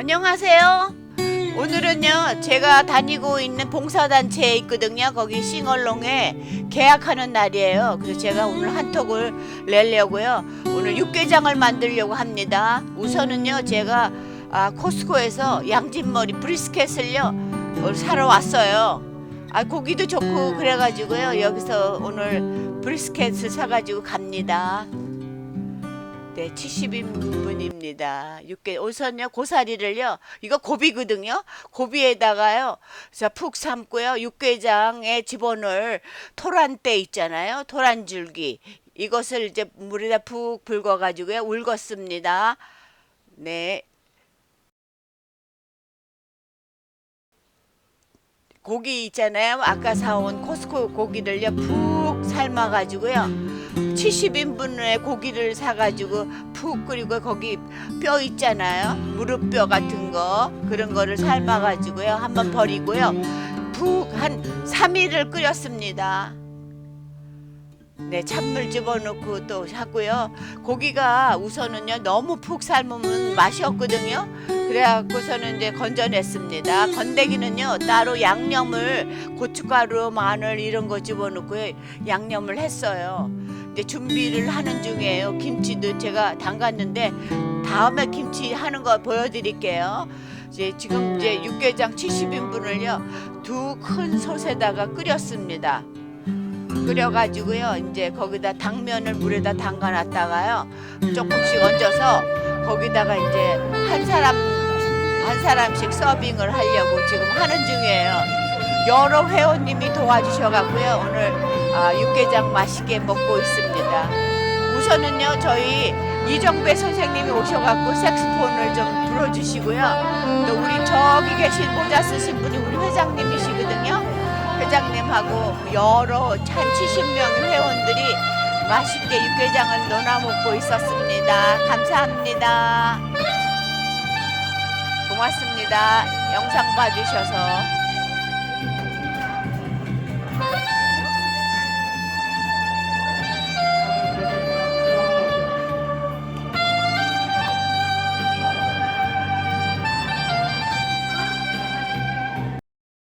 안녕하세요. 오늘은요, 제가 다니고 있는 봉사단체에 있거든요. 거기 싱얼롱에 계약하는 날이에요. 그래서 제가 오늘 한턱을 내려고요. 오늘 육개장을 만들려고 합니다. 우선은요, 제가 아, 코스코에서 양진머리 브리스켓을요, 사러 왔어요. 아, 고기도 좋고 그래가지고요. 여기서 오늘 브리스켓을 사가지고 갑니다. 네, 70인분입니다. 육개 우선요 고사리를요. 이거 고비거든요. 고비에다가요. 자, 푹 삶고요. 육개장에 집어넣을 토란대 있잖아요. 토란 줄기. 이것을 이제 물에다 푹 불궈 가지고요. 울궜습니다. 네. 고기 있잖아요. 아까 사온 코스코 고기를요. 푹 삶아 가지고요. 70인분의 고기를 사가지고 푹 끓이고 거기 뼈 있잖아요 무릎뼈 같은 거 그런 거를 삶아가지고요 한번 버리고요 푹 한 3일을 끓였습니다 네 찬물 집어넣고 또 하고요 고기가 우선은요 너무 푹 삶으면 맛이 없거든요 그래갖고서는 이제 건져냈습니다 건더기는요 따로 양념을 고춧가루 마늘 이런 거 집어넣고요 양념을 했어요 이제 준비를 하는 중이에요. 김치도 제가 담갔는데 다음에 김치 하는 거 보여드릴게요. 이제 지금 이제 육개장 70인분을요 두 큰 솥에다가 끓였습니다. 끓여가지고요 이제 거기다 당면을 물에다 담가놨다가요 조금씩 얹어서 거기다가 이제 한 사람 한 사람씩 서빙을 하려고 지금 하는 중이에요. 여러 회원님이 도와주셔갖고요 오늘 아, 육개장 맛있게 먹고 있습니다. 우선은요 저희 이정배 선생님이 오셔갖고 색스폰을 좀 불어주시고요. 또 우리 저기 계신 모자 쓰신 분이 우리 회장님이시거든요. 회장님하고 여러 한 70명의 회원들이 맛있게 육개장을 논아 먹고 있었습니다. 감사합니다. 고맙습니다. 영상 봐주셔서.